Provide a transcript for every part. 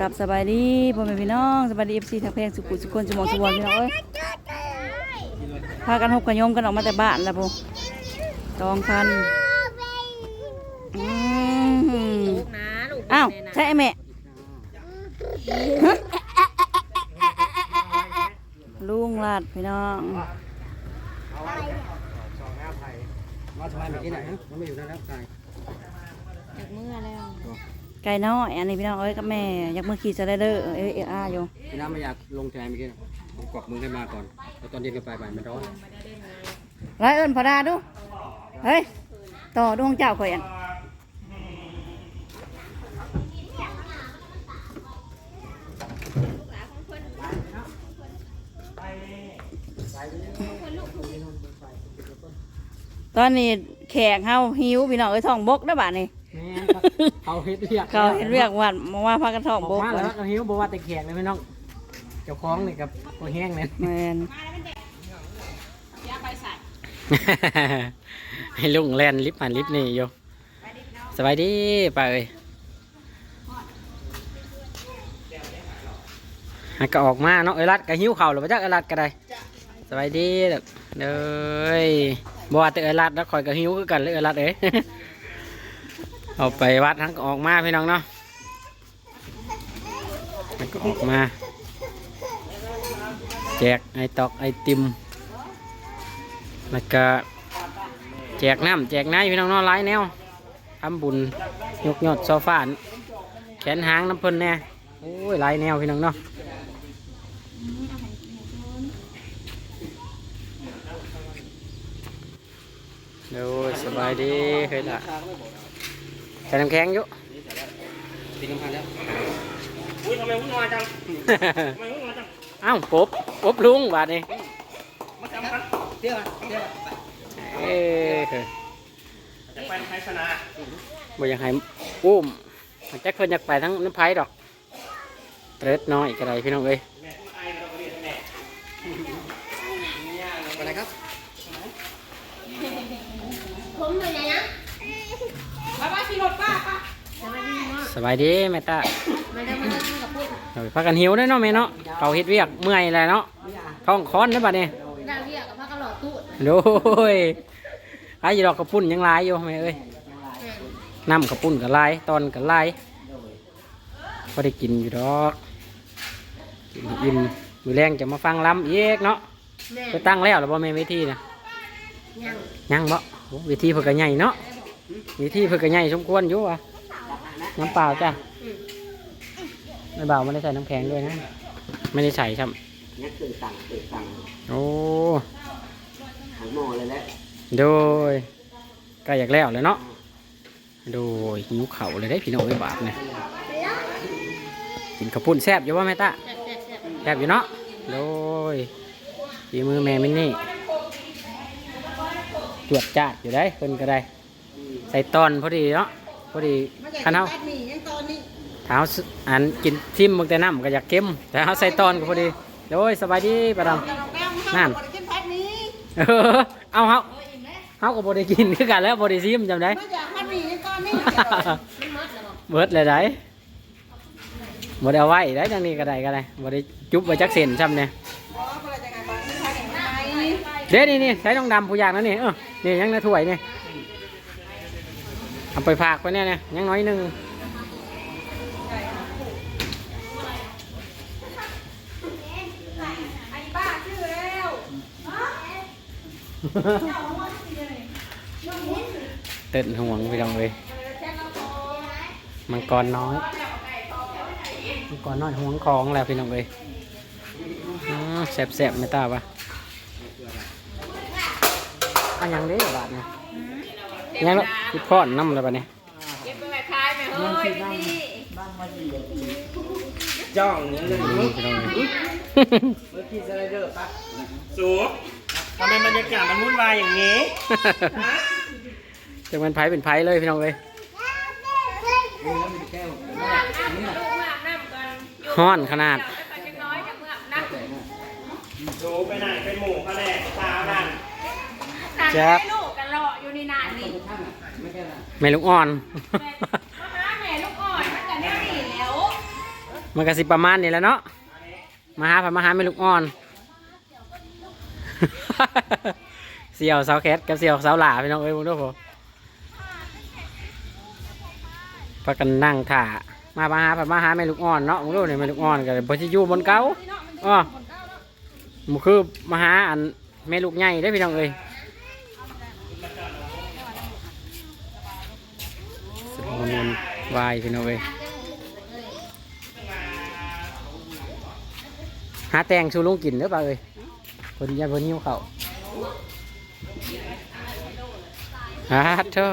กับสบายดีพ่อแม่พี่น้องสบายดีเอฟซีทางเพลงสุขุสุขคนสมองสวรรค์พี่น้องเอ้ยพากันหกกันยมกันออกมาแต่บ้านแล้วปูสองคันอ้าวใช่ไหมลุงลาดพี่น้องมาทำไมเมื่อกี้ไหนฮะมันไม่อยู่นั่นแล้วตายอยากเมื่อแล้ว ไก่น้อยอันนี้พี่น้องเอ้ยกับแม่อยากมือขี่สไลเดอร์เอ้ยเอ้ยอาอยู่พี่น้ำไม่อยากลงใจเมื่อกี้นะผมกวักมือให้มาก่อนแล้วตอนเย็นก็ไปไปมันร้อนไรเอิญพอดาดูเฮ้ยต่อดวงเจ้าข่อยอันตอนนี้แขกเฮาหิวพี่น้องเอ้ยท้องบกนะบ้านนี้แม่ เขาเฮ็ดเรียกเขาเห็นเรียกว่ามาว่าพากันท้องออบกกมาแล้วก็หิวบอกว่าแต่แขกเลยพี่น้อง เจ้าของนี่กับตัวแห้งเนี่ยแมนให้ลุงแลนลิฟต์มันลิฟต์นี่โยสบายดีป้าเอ้ยให้ก็ออกมาเนาะเอ้ยรัดก็หิวเข่าวหรือว่าจักเอ้ยรัดก็ได้สบายดีเด้อเด้ยบ่ว่าแต่เอ้ยรัดแล้วคอยก็หิวคือกันเลยเอ้ยรัดเอ้ย เอาไปวัดทั้งก็ออกมาพี่น้องเนาะมันก็ออกมา แจกไอตอกไอติมแล้วก็แจกน้ำแจกน้ำพี่น้องเน้อหลายแนวทำบุญยกยอดโซฟาแขนหางน้ำเพิ่นแน่โอ้ยหลายแนวพี่น้องเนาะดี๋ยวสบายดีเคยละ ใส่น้ำแข็งอยู่ตีน้ำพันแล้วอุ้ยทำไมวุ่นวายจังทำไมวุ่นวายจังเอ้าปบปบลุงบาดนี้มาจำกันเดี๋ยวเดี๋ยวเอ้ยจะไปไทยชนะบ่อยากให้อุ้มมันจักเพิ่นอยากไปทั้งน้ำไผ่ดอกเติร์ดน้อยก็ได้พี่น้องเอ้ยแม่ไอ้เราก็เรียนแม่อะไรครั บสบายดีแม่ตามาเด้อมาเด้อกับพูดเอาไปพักกันหิวได้อเนาะแม่เนาะเขาเฮ็ดเวียกเมื่อยแล้วเนาะท้องค้อนได้อบัดนี้ดาวเรียกกับพระกระหลอดตู้โดยไอ้ยีดอกกระปุ่นยังหลายอยู่แม่เอ้ยน้ำกระปุ่นก็หลายตอนก็หลายพอได้กินอยู่ดอกกินอิ่มมือแรงจะมาฟังล้ำอีกเนาะแม่ไปตั้งแล้วหรือบ่แม่เวทีนะยังยังบ่โอ้เวทีเพิ่นก็ใหญ่เนาะเวทีเพิ่นก็ใหญ่สมควรอยู่ว่ะน้ำเปล่าจ้ะไม่เบาไม่ได้ใส่น้ำแข็งด้วยนะ ไม่ได้ใส่ใช่ไหมนักตื่นตังตื่นตังโอ้หางหมอเลยแหละโดยก็อยากแล้วเลยเนาะโดยหิวเข่าวเลยได้พี่น้องไอ้บาทเนี่ยกินข้าวปุ้นแซ่บอยู่ว่าแม่ตาแซ่บแซ่บแซ่บแซ่บอยู่เนาะโดยฝีมือแม่มินนี่จวดจ้าดอยู่ได้เพิ่นก็ได้ ใส่ตอนพอดีเนาะพอดีขันเฮาถ้าเฮาสอันกินทิมมึงแต่น้ำก็อยากเค็มแต่เฮาใส่ตอนก็พอดีโดยสบายดีประดำนั่นเออเอาเฮาเฮาก็บ่ได้กินคือกันแล้วบ่ได้ซิมจำได้เบิดเลยได้บ่ได้เอาไว้ได้จังนี้ก็ได้ก็ได้บ่ได้จุบไว้จักเส้นซ้ำเนี่ยเด้นี่นี่ใช้น้องดำผู้อยากนั่นนี่เออนี่ยังในถ้วยนี่ เอาไปฝากไปเนี่ยเนี่ยยังน้อยหนึงเต้นห่วงไปลองเลยมังกรน้อย มังกรน้อยห่วงของแล้วพี่น้องเลยอืมแสบๆไม่ตาปะอันยังเด้บาทเนี่ย ยังแล้วคิดพ่อนน้ำเลยปะเนี่ยเก็บไปไว้คายแม่เฮ้ยนี่จ้องอย่างนี้เลยอืมพี่น้องเลย เมื่อกี้สไลเดอร์ปะสูทำไมบรรยากาศมันวุ่นวายอย่างนี้จะเป็นไผ่เป็นไผ่เลยพี่น้องเลยลูกเมื่ออาบน้ำกันห้อนขนาดไปไปจังน้อยจังเมื่ออาบน้ำสูไปไหนไปหมู่เขาแหละสาวนั่นนางให้ลูกกันรออยู่ในนานนี่ แม่ลูกอ่อนแม่มาหาแม่ลูกอ่อนมันกันแน่นี่แล้วมันก็สิประมาณนี้แหล้วเนาะมาหาผัดมาหาไม่ลูกอ่อน เสี่ยวสาวแคทกับเสี่ยวสาวหล่าพี่น้องเอ้ยพวกนู้นผมพากันนั่งถ่ามามาหาผัดมาหาแม่ลูกอ่อนเนาะพวกนู้นเนี่ยแม่ลูกอ่อนก็พอจะอยู่บนเก้าอ๋อหมันคือมาหาอันแม่ลูกใหญ่ได้อพี่น้องเอ้ย มนวายพี่น้องเอ้ยหาแตงชูลุงกินเด้อเปล่าเอ้ยเพิ่นยังเพิ่นหิวข้าฮาเธอ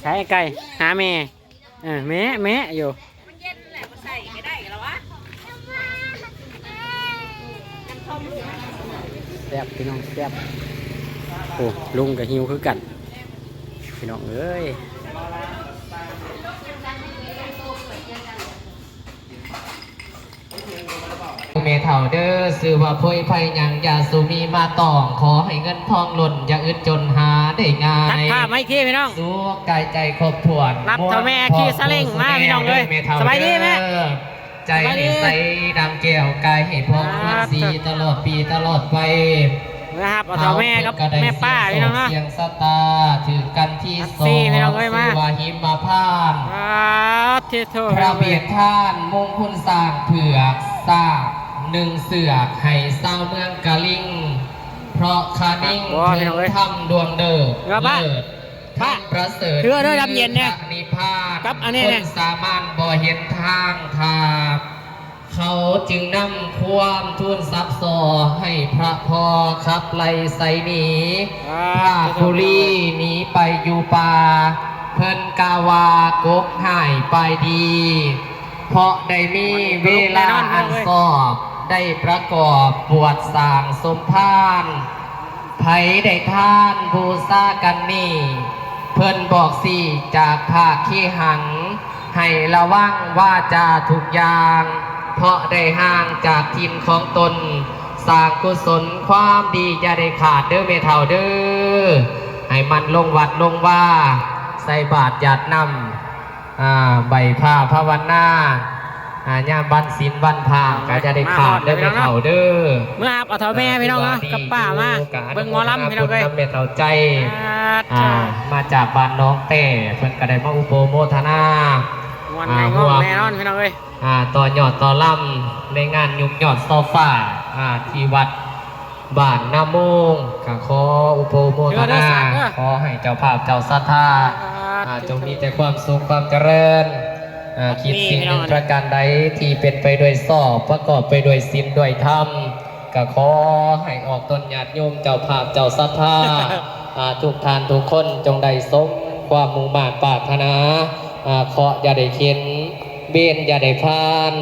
ใช้ไก่หาแม่เออแม่แม่อยู่แซ่บพี่น้องแซ่บ โอ้ลุงกับหิวคือกันพี่น้องเอ้ยเมเถ่าเด้อสื่อว่าพวยไฟยังอย่าสุมีมาตอง ขอให้เงินทองหล่น อย่าอึดจนหาได้ง่าตัดยภาพไม่ขี้พี่น้องสู้กายใจครบถ้วน รับเท่าแม่ขี่ซาเล้งมาพี่น้องเลยเมเถ่าสบายดีแม่เด้อใจสบายดีใสดังแก้วกายให้พองครัมับนสีตลอดปีตลอดไป นะครับเอาเท่าแม่ครับแม่ป้าพี่น้องเนาะเสียงสตาถือกันที่ครับสอสี่งพี่น้องเอ้ยมาสื่อว่าหิมมาพานครับเทโทพระเบียดท่านมงคุณสร้างเผือกสร้างหนึ่งเสือกให้เศร้าเมืองกะลิงเพราะคานิ่งโอ้ยพี่น้องเอ้ยทำดวงเดิมครับป้าเลิศป้าท่านประเสริฐเชื่อเด้อดำเย็นเนี่ยพระนิพพานครับอันนี้คเนี่ยนสามารถบ่เห็นทางทาง เขาจึงนำความทุนทรัพย์สอให้พระพอขับไล่ใส่หนีคพรัาบคุรีหนีไปอยู่ป่า เพิ่นกาวากกหายไปดี เพราะได้มีเวลาอันสอบ ได้ประกอบบวชสร้างสมภารไผได้ท่านบูซากันนี่ เพิ่นบอกสิจากภาคขี้หัง ให้ระวังว่าจาทุกอย่าง เพาะได้ห่างจากทินของตนสร้างกุศลความดีอย่าได้ขาดเด้อเมเท่าเด้อให้มันลงวัดลงว่า ใส่บาตรหยาดนำใบผ้าภาวนาอ่าย่ามบันศีลบันพาก็จะได้ขาดเด้อเมเท่าเด้อเมื่อครับเอาเท่าแม่พี่น้องเนาะกับป้ามาเบิ่งหมอลำพี่น้องเอ้ยเมเท่าใจมาจากบ้านน้องเต้เพิ่นก็ได้มาอุปโมทนา วันไหนงอกแน่นอนพี่น้องเอ้ยอ่าต่อยอดต่อล่ำในงานยุกยอดโซฟาอ่าที่วัดบ้านนาโมงก็ขออุปโมทนาขอให้เจ้าภาพเจ้าศรัทธาอ่าจงมีแต่ความสุขความเจริญอ่าคิดสิ่งหนึ่งประการใดที่เป็นไปด้วยสอบประกอบไปด้วยศีลด้วยธรรมก็ขอให้ออกตนญาติโยมเจ้าภาพเจ้าศรัทธาอ่าทุกทานทุกคนจงได้สมความมุ่งมั่นปรารถนาอ่า เคราะห์อย่าได้เข็นเบนอย่าได้พาน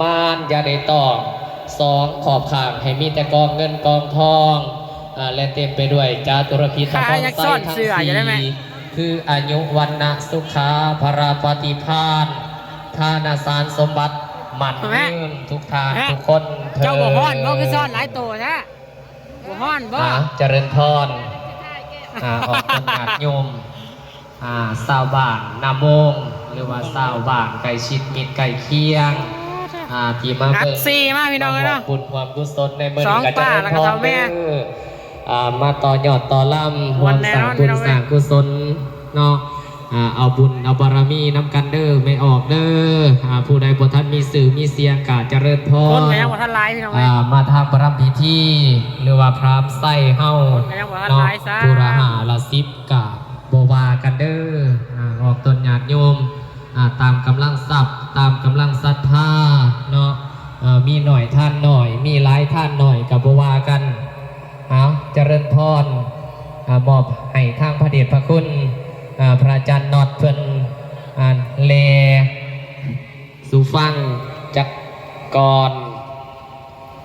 มานอย่าได้ตองสองขอบข่างให้มีแต่กองเงินกองทองอ่าและเต็มไปด้วยจาตุรพิธขาทั้งยักษ์ไส้ซ่อนทั้งเสื้ออยู่ได้ไหมสี่คืออายุวันนะสุขาภราปฏิพานทานาสารสมบัติหมันยืนทุกทานทุกคนเถิดเจ้าบ่ฮ้อนบ่คือซ่อนหลายตัวนะบ่ฮ้อนบ่อ่าเจริญพรอ่าออกต้นหาดโยม อ่าสาวบ้านนาโมง หรือว่าสาวบ้านไก่ชิดมิตรไก่เคียงอ่าที่มาอัดเบิ่งซีมาพี่น้องเอ้ยเนาะ บุญความกุศลในเมื่อสองนี้ก็ป้าจะแล้วก็เท่าแม่เด้ออ่ามาต่อยอดต่อล่ำรววัมนแน่สร้างนอนบุพี่ญน้องสร้างกุศลเนาะอ่าเอาบุญเอาบารมีน้ำกันเด้อไม่ออกเด้ออ่าผู้ใดบ่ทันมีสื่อมีเสียงกาเจริญพคนรก็ยังบ่ทันหลายพี่น้องเอ้อ่ายมาทางประรำพิธีหรือว่าพรามไส้เฮาก็ยังบ่ทันเนาะหลายซะผู้ระหาละสิบกาบ บวากันเดออ่าออกตนญาติโยมตามกำลังทรัพย์ตามกำลังศรัทธาเนาะมีหน่อยท่านหน่อย มีหลายท่านหน่อยกับบวากันเอาเจริญพรอ่ามอบให้ทางพระเดชพระคุณพระอาจารย์นอดเพิ่นเลสู่ฟังจักก่อน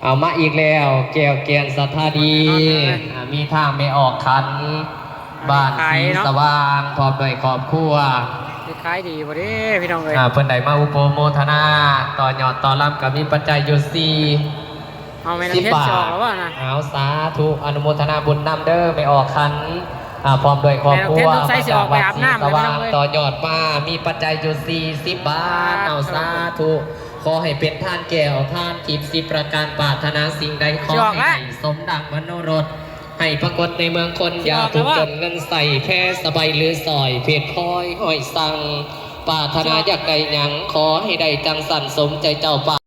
เอามาอีกแล้ว แก้วเกียนสัทธาดี มีทางไม่ออกคัน บ้านสีสว่างพร้อมด้วยครอบครัวสิขายดีบ่เด้พี่น้องเอ้ยอ่าเพิ่นได้มาอุปโมทนาต่อยอดต่อรับกับมีปัจจัยอยู่สี่เอาแม่สิน้ำบเพชรบาจอกทแล้วว่านะเอาสาธุอนุโมทนาบุญนำเด้อไม่ออกคันอ่าพร้อมด้วยครอบครัวแม่น้องเทนต้องใส่เสื้อออกไปอาบน้ำสว่างเลยต่อยอดมามีปัจจัยอยู่สี่สิบบาทเอาสาธุขอให้เป็นท่านแก้วท่านทิพย์สิบประการปรารถนาสิ่งใดขอสิออกให้ละได้สมดังมโนรส ให้ปรากฏในเมืองคนอยาออกทุกแล้จนเงินใส่แพ้สบายหรือสอย เพจพลอยห้อยสังปาธนาอยากไดหยังขอให้ได้จังสันสมใจเจ้าป่า